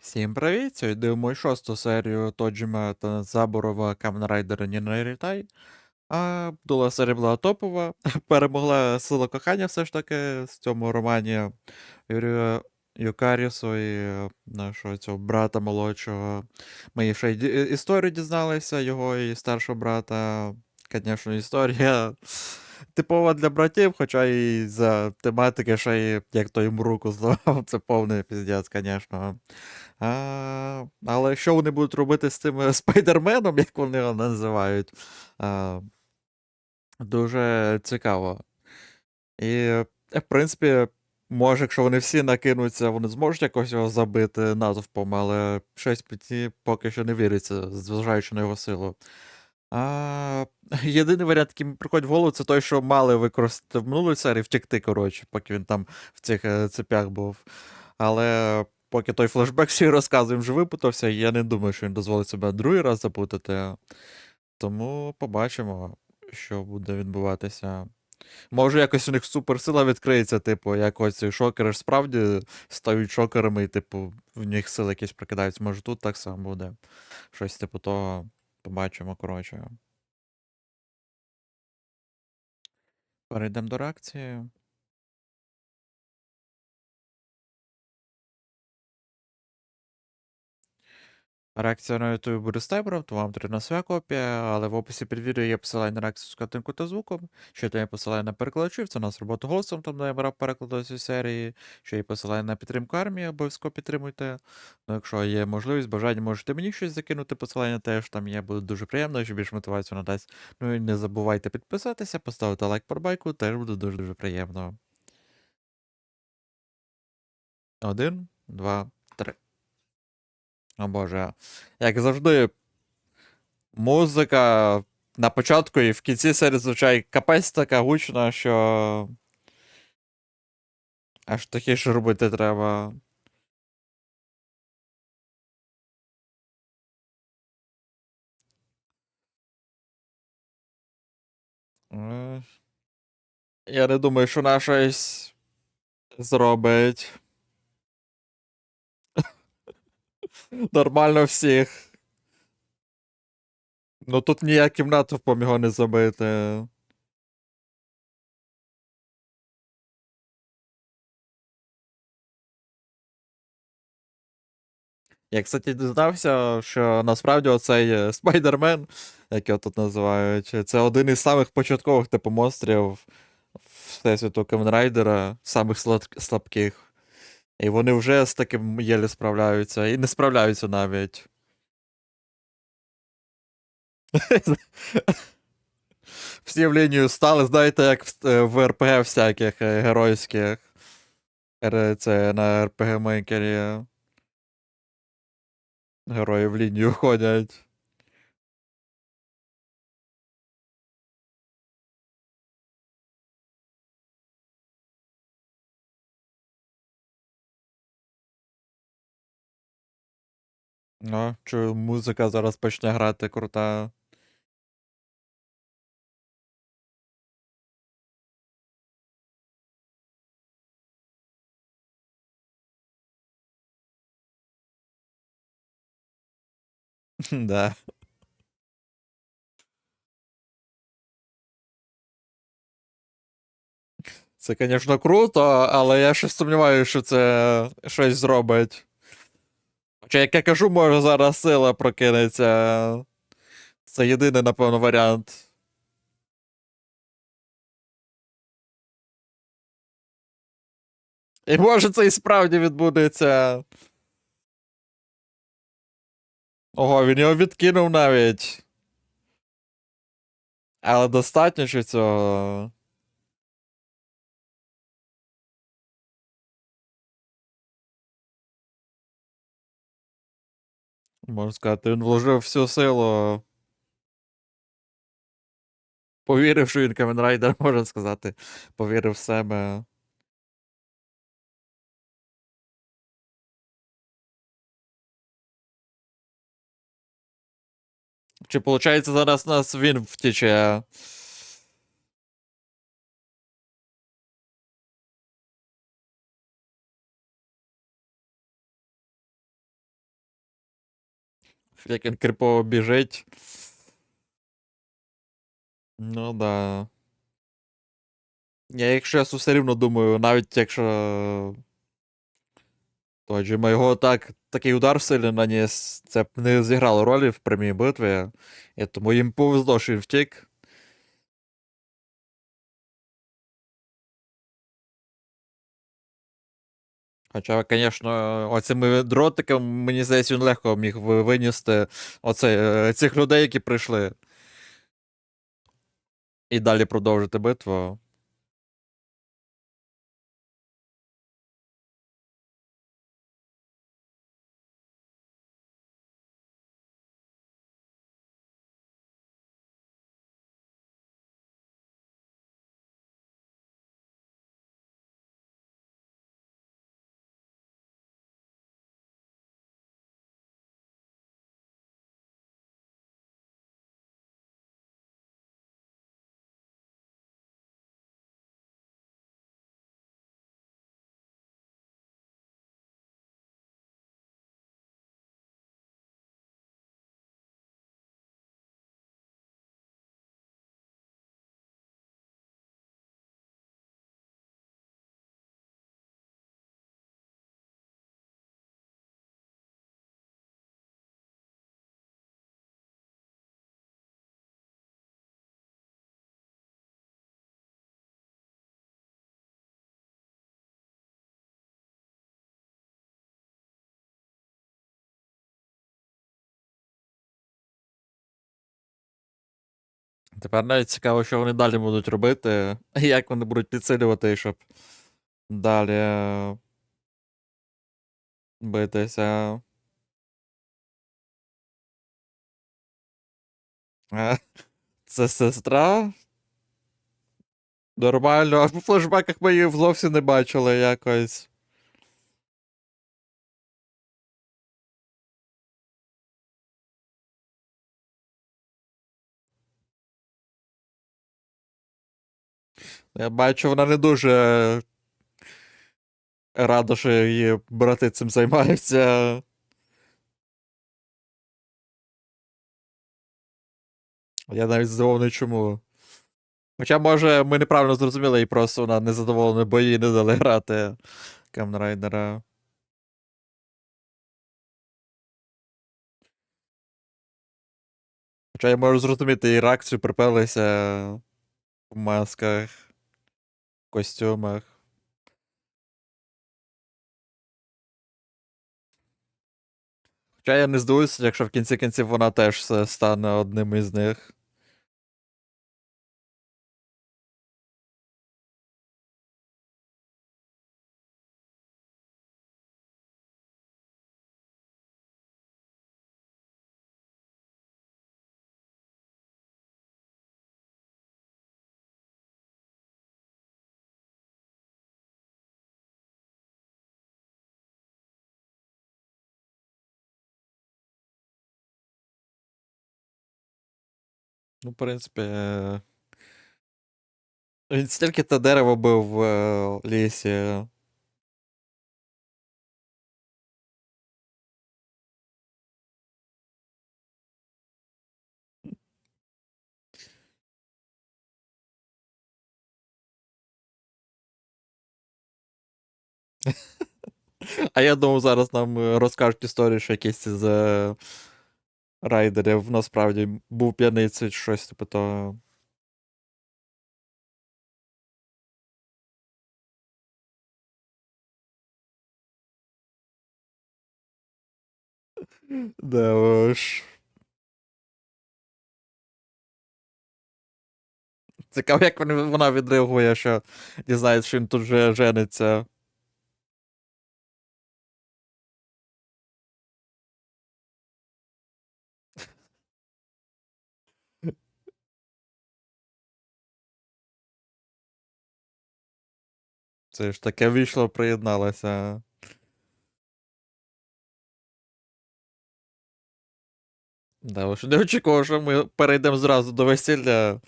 Всім привіт! Сьогодні шосту серію Тоджіма та Заборова Камен Райдера А була серія була топова. Перемогла сила кохання все ж таки в цьому романі Юрія Юкарісу і е, нашого цього брата молодшого. Ми ще й історію дізналися, його і старшого брата. Звісно, історія типова для братів, хоча і за тематики, ще й як той йому руку зламав, це повний піздець, звісно. А, але що вони будуть робити з цим е, спайдерменом, як вони його називають? А, дуже цікаво. І, е, в принципі, може, якщо вони всі накинуться, вони зможуть якось його забити натовпом, але щось мені поки що не віриться, зважаючи на його силу. А, єдиний варіант, який мені приходить в голову, це той, що мали використати в минулій серії, втекти, коротше, поки він там в цих е, цепях був. Але поки той флешбек, що я розказую, вже випутався, я не думаю, що він дозволить себе другий раз запутати. Тому побачимо, що буде відбуватися. Може, якось у них суперсила відкриється, типу, як ось ці шокери справді стають шокерами, і, типу, в них сили якісь прикидаються. Може, тут так само буде. Щось типу того. Побачимо, коротше. Перейдемо до реакції. Реакція на YouTube буде стайбером, то вам потрібна своя копія, але в описі під відео є посилання на реакцію з картинкою та звуком, ще там є посилання на перекладачів, це у нас робота голосом, там я брав перекладу цієї серії, ще є посилання на підтримку армії, обов'язково підтримуйте. Ну, якщо є можливість, бажання, можете мені щось закинути, посилання теж там є, буде дуже приємно, що більш мотивацію надасть. Ну і не забувайте підписатися, поставити лайк по байку, теж буде дуже-дуже приємно. Один, два. О Боже. Як завжди, музика на початку і в кінці серії звучає капець така гучна, що. Аж тихіше робити треба. Е, Я не думаю, що щось зробить. Нормально всіх. Ну тут ніяким натовпом його не забити. Я, кстати, дізнався, що насправді оцей е, Спайдермен, як його тут називають, це один із самих початкових типу монстрів Всесвіту Каменрайдера, самих слабких. І вони вже з таким єлі справляються, і не справляються навіть. Всі в лінію стали, знаєте, як в, е, РПГ всяких е, геройських. Це на РПГ мейкері. Герої в лінію ходять. Ну, чую, музика зараз почне грати крута. Да. Це, звісно, круто, але я щось сумніваюся, що це щось зробить. Хоча, як я кажу, може зараз сила прокинеться. Це єдиний, напевно, варіант. І може це і справді відбудеться. Ого, він його відкинув навіть. Але достатньо чи цього. Можна сказати, він вложив всю силу. Повірив, що він Каменрайдер, можна сказати. Повірив в себе. Чи виходить, зараз нас він втіче? Як він крипово біжить. Ну да. Я, якщо я все рівно думаю, навіть якщо. То Джима його так, такий удар сильний наніс, це б не зіграло ролі в прямій битві. І тому їм повезло, що він втік. Хоча, звісно, оцими дротиками, мені здається, він легко міг ви- винести оце, е, цих людей, які прийшли. І далі продовжити битву. Тепер навіть цікаво, що вони далі будуть робити, як вони будуть підсилювати, щоб далі е, битися. Е, Це сестра? Нормально, а в флешбеках ми її зовсім не бачили якось. Я бачу, вона не дуже рада, що її брати цим займаються. Я навіть здивований чому. Хоча, може, ми неправильно зрозуміли, і просто вона незадоволена, бо їй не дали грати Камнрайдера. Хоча я можу зрозуміти її реакцію, припелися в масках, костюмах. Хоча я не здивуюся, якщо в кінці кінців вона теж стане одним із них. Ну, в принципі. е, Він стільки те дерево бив в е, лісі. А я думав, зараз нам е, розкажуть історію, що якийсь із е, райдерів насправді був п'яницею чи щось типу того. Да уж. Цікаво, як вона відреагує, що дізнається, що він тут вже жениться. Це ж таке вийшло, приєдналася. Да, уж не очікував, що ми перейдемо зразу до весілля.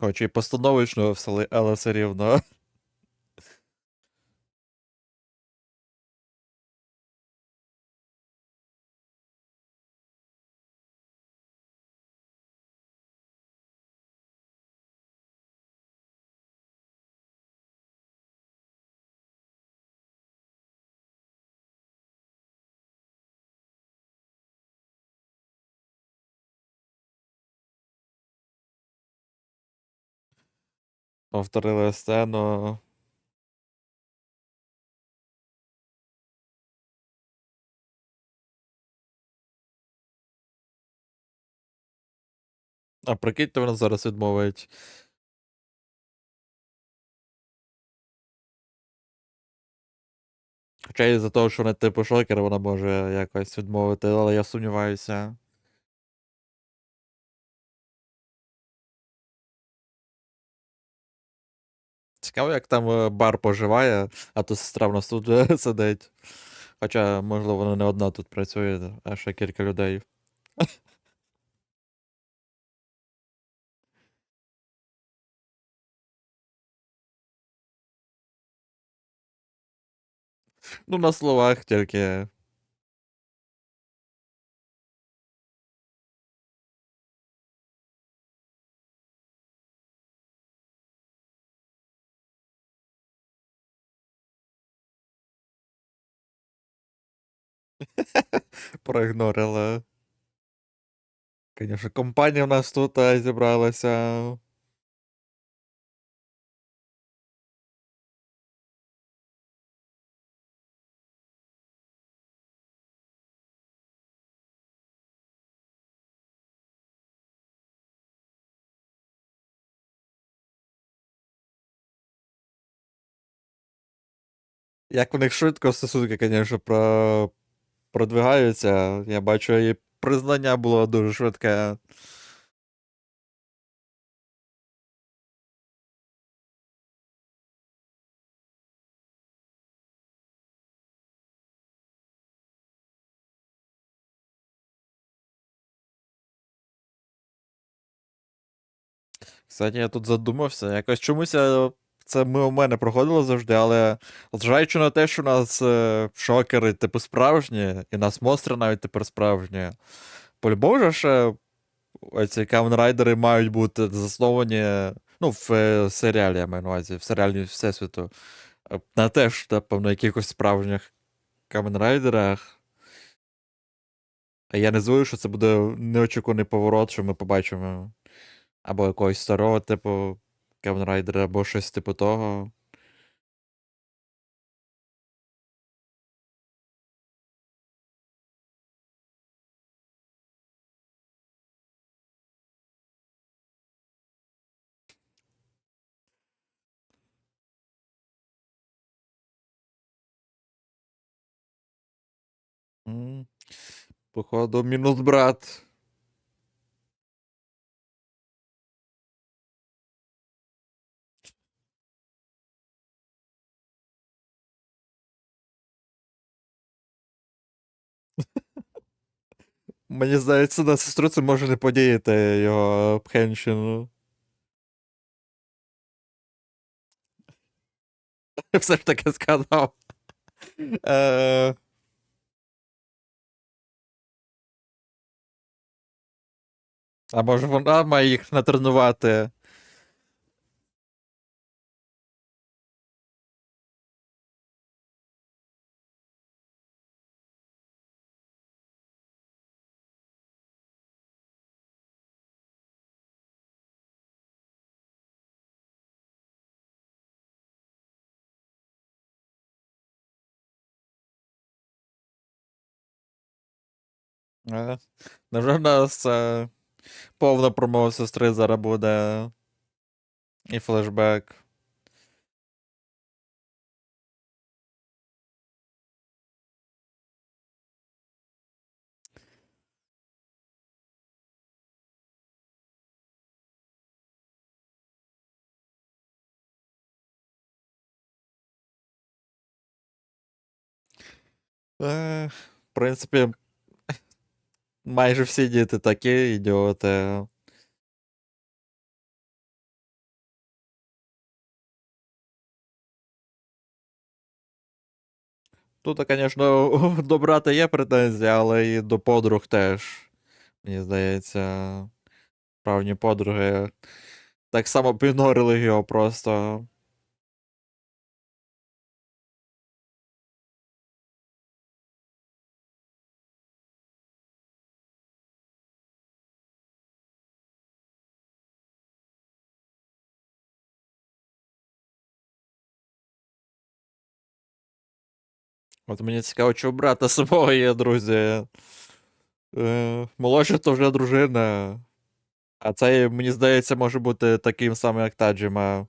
Хоч і постановочно все, але все рівно. Повторили сцену. А прикиньте, вона зараз відмовить. Хоча із-за того, що вона типу шокер, вона може якось відмовити, але я сумніваюся. Цікаво, як там е, бар поживає, а то сестра в нас тут сидить. Хоча, можливо, вона не одна тут працює, а ще кілька людей. Ну, на словах тільки. Проігнорила. Конечно, компанія в нас тут а, зібралася. Як в них швидко стосунки, звісно, про... продвигаються. Я бачу, і признання було дуже швидке. Кстати, я тут задумався. Якось чомусь я- це ми у мене проходило завжди, але зважаючи на те, що у нас е, шокери, типу, справжні, і у нас монстри навіть тепер справжні. По-любому же ці каменрайдери мають бути засновані. Ну, в е, серіалі я маю на увазі, в серіалі Всесвіту. Е, На теж, напевно, якихось справжніх каменрайдерах. Я не звую, що це буде неочікуваний поворот, що ми побачимо. Або якогось старого, типу, каменрайдера, або щось типу того. Походу, мінус брат. Мені здається, на сестру це може не подіяти його пхенщину. Все ж таки сказав. Е, А може вона має їх натренувати? Невже в нас е, повна промова сестри зараз буде. І флешбек. Е, В принципі, майже всі діти такі ідіоти. Тут, звісно, до брата є претензії, але і до подруг теж. Мені здається, справжні подруги так само пігнорили його просто. От мені цікаво, чи брата самого є друзі. Е, молодша то вже дружина. А це, мені здається, може бути таким самим, як Таджима.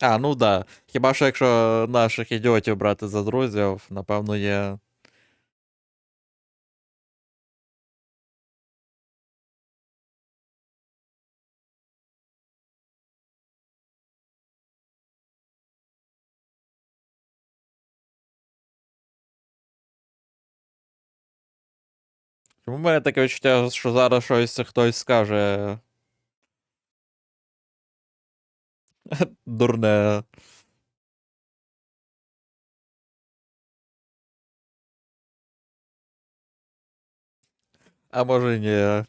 А, ну да. Хіба що якщо наших ідіотів брати за друзів, напевно, є. Чому в мене таке відчуття, що зараз щось хтось скаже. Дурне. А може ні.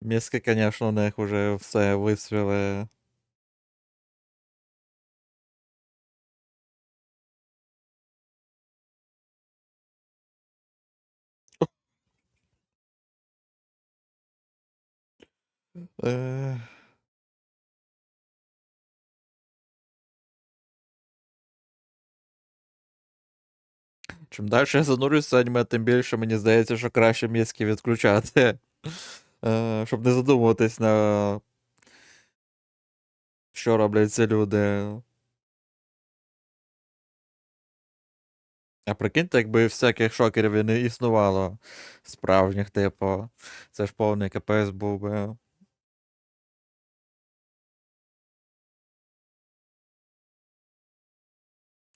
Мізки, звісно, у них вже все висвіли. Е, Чим далі я занурююся в аніме, тим більше мені здається, що краще мізки відключати. Е, Щоб не задумуватись на що роблять ці люди. А прикиньте, якби всяких шокерів і не існувало справжніх, типу. Це ж повний капець був би.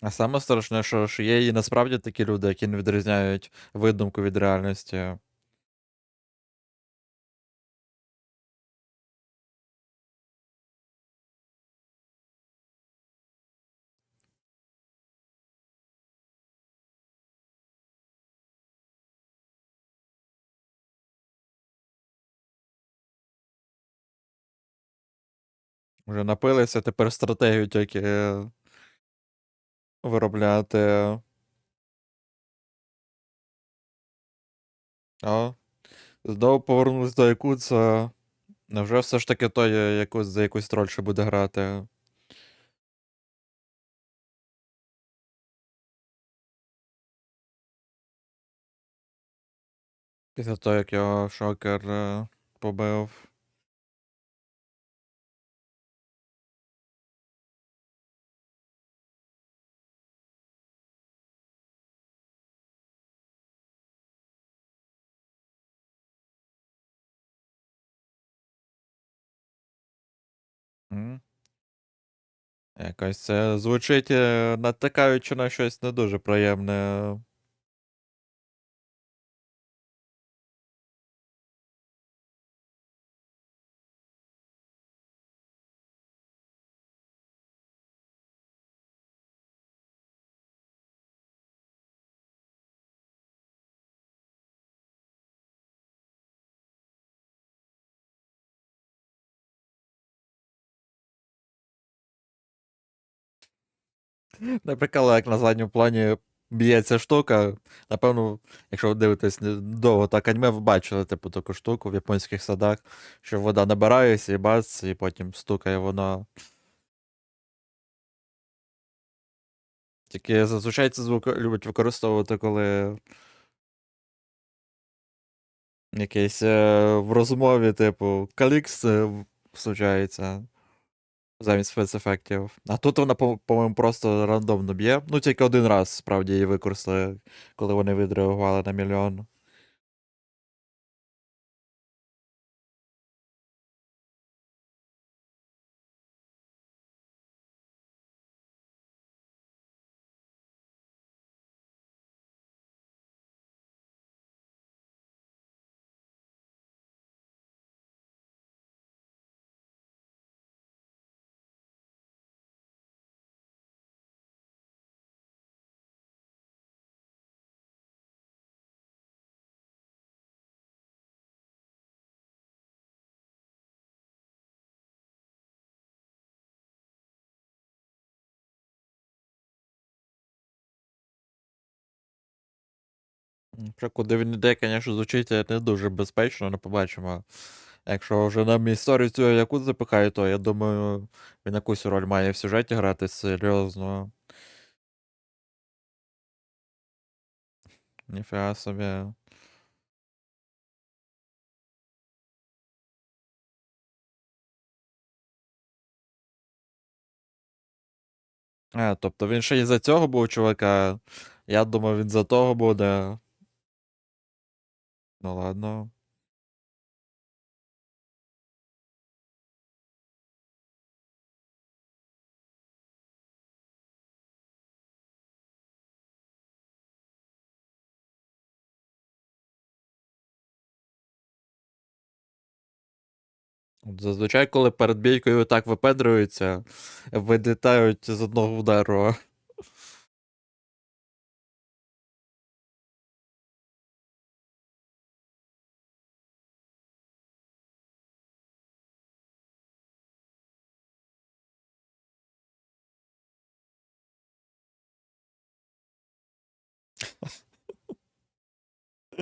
А саме страшне, що, що є і насправді такі люди, які не відрізняють видумку від реальності. Вже напилися, тепер стратегію тільки виробляти. О, знову повернулись до Якудза. Невже все ж таки той е, якусь за якусь роль ще буде грати? Після того, як його шокер е, побив. Якось це звучить е, натикаючи на щось не дуже приємне. Наприклад, як на задньому плані б'ється штука. Напевно, якщо ви дивитесь довго так аніме, ви бачили типу таку штуку в японських садах, що вода набирається і бац, і потім стукає вона. Тільки зазвичай цей звук любить використовувати, коли якийсь е, в розмові, типу, калікс е, в- случається замість спецефектів. А тут вона, по- по-моєму, просто рандомно б'є. Ну, тільки один раз, справді, її використали, коли вони відреагували на мільйон. Що куди він йде, звісно, звучить не дуже безпечно, але побачимо. Якщо вже нам історію цього яку запихає, то я думаю, він якусь роль має в сюжеті грати серйозно. Ніфіга собі. А, тобто він ще й за цього був чувака. Я думав, він за того буде. Ну ладно. Зазвичай, коли перед бійкою так випендрюються, вилітають з одного удару.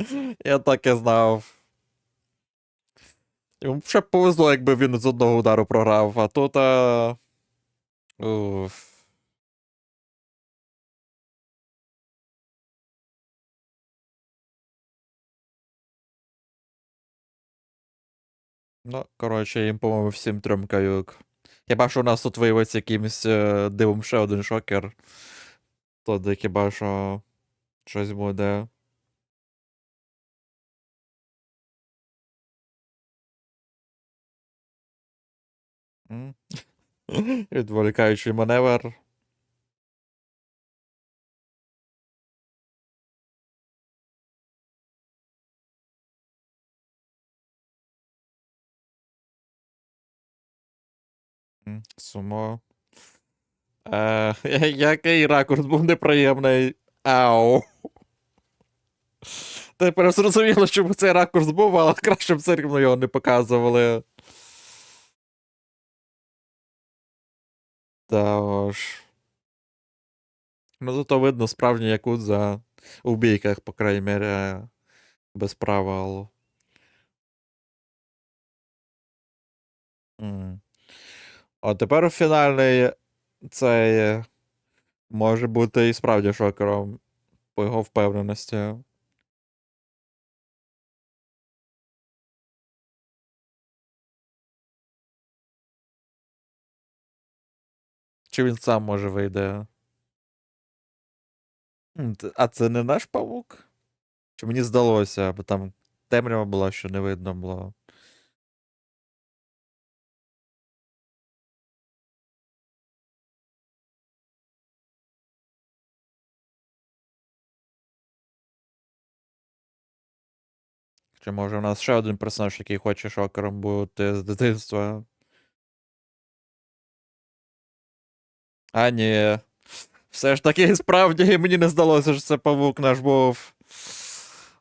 Я так і знав. Йому ще повезло, якби він з одного удару програв, а тут. А... Уф. Ну, коротше, їм, по-моєму, всім трьом каюк. Хіба що у нас тут виявиться якимось е, дивом ще один шокер. Тоді хіба що щось буде. Відволікаючий маневр. Сумо. Е, який ракурс був неприємний. Ау. Тепер зрозуміло, щоб цей ракурс був, але краще б все рівно його не показували. Тож. Ну, зато видно справжній якудза у бійках, по крайній мірі, без правил. А тепер фінальний цей може бути і справді шокером по його впевненості. Чи він сам може вийде? А це не наш павук? Чи мені здалося, бо там темрява була, що не видно було. Чи може у нас ще один персонаж, який хоче шокером бути з дитинства? А, ні. Все ж таки, справді, мені не здалося, що це павук наш був.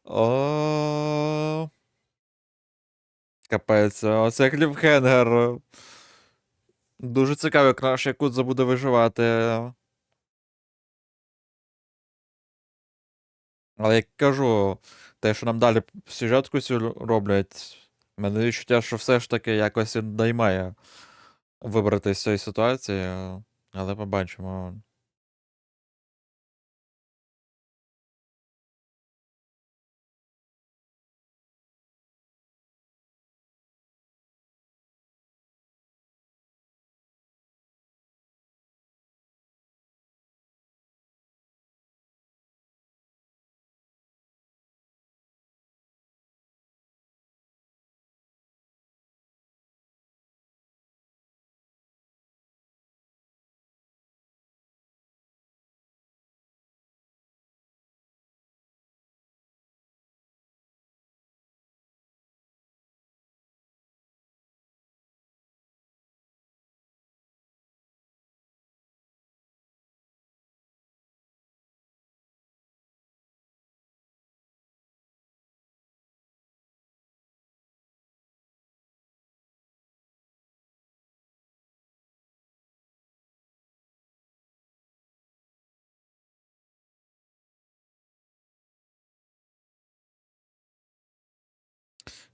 О. Капець, оце кліфхенгер. Дуже цікаво, як наш Якудза буде виживати. Але як кажу, те, що нам далі сюжетку цю роблять, мене відчуття, що все ж таки якось наймає вибрати з цієї ситуації, але побачимо.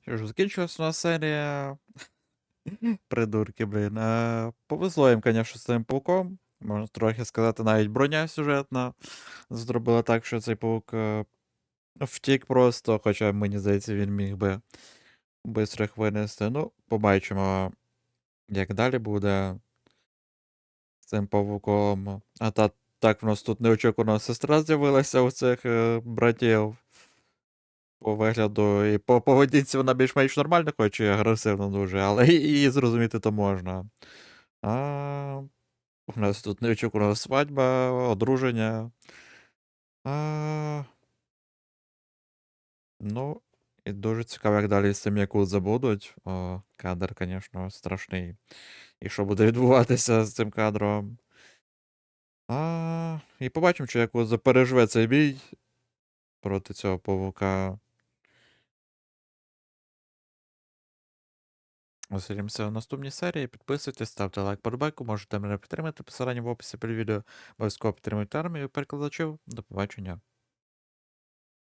Що ж, закінчилась у нас серія. Придурки, блін. Е, повезло їм, звісно, з цим пауком. Можна трохи сказати, навіть броня сюжетна. Зробила так, що цей паук е, втік просто, хоча мені здається, він міг би їх винести. Ну, побачимо, як далі буде з цим павуком. А та так в нас тут неочікувано сестра з'явилася у цих е, братів. По вигляду і по поведінці вона більш-менш нормальна, хоч і агресивна дуже, але її зрозуміти то можна. А, у нас тут неочікувана свадьба, одруження. А, ну, і дуже цікаво, як далі з цим Якудза будуть. О, кадр, звісно, страшний. І що буде відбуватися з цим кадром. А, і побачимо, чи Якудза переживе цей бій проти цього павука. Зустрінемося в наступній серії. Підписуйтесь, ставте лайк подобайку, можете мене підтримати. Посилання в описі під відео. Обов'язково підтримуйте армію перекладачів. До побачення.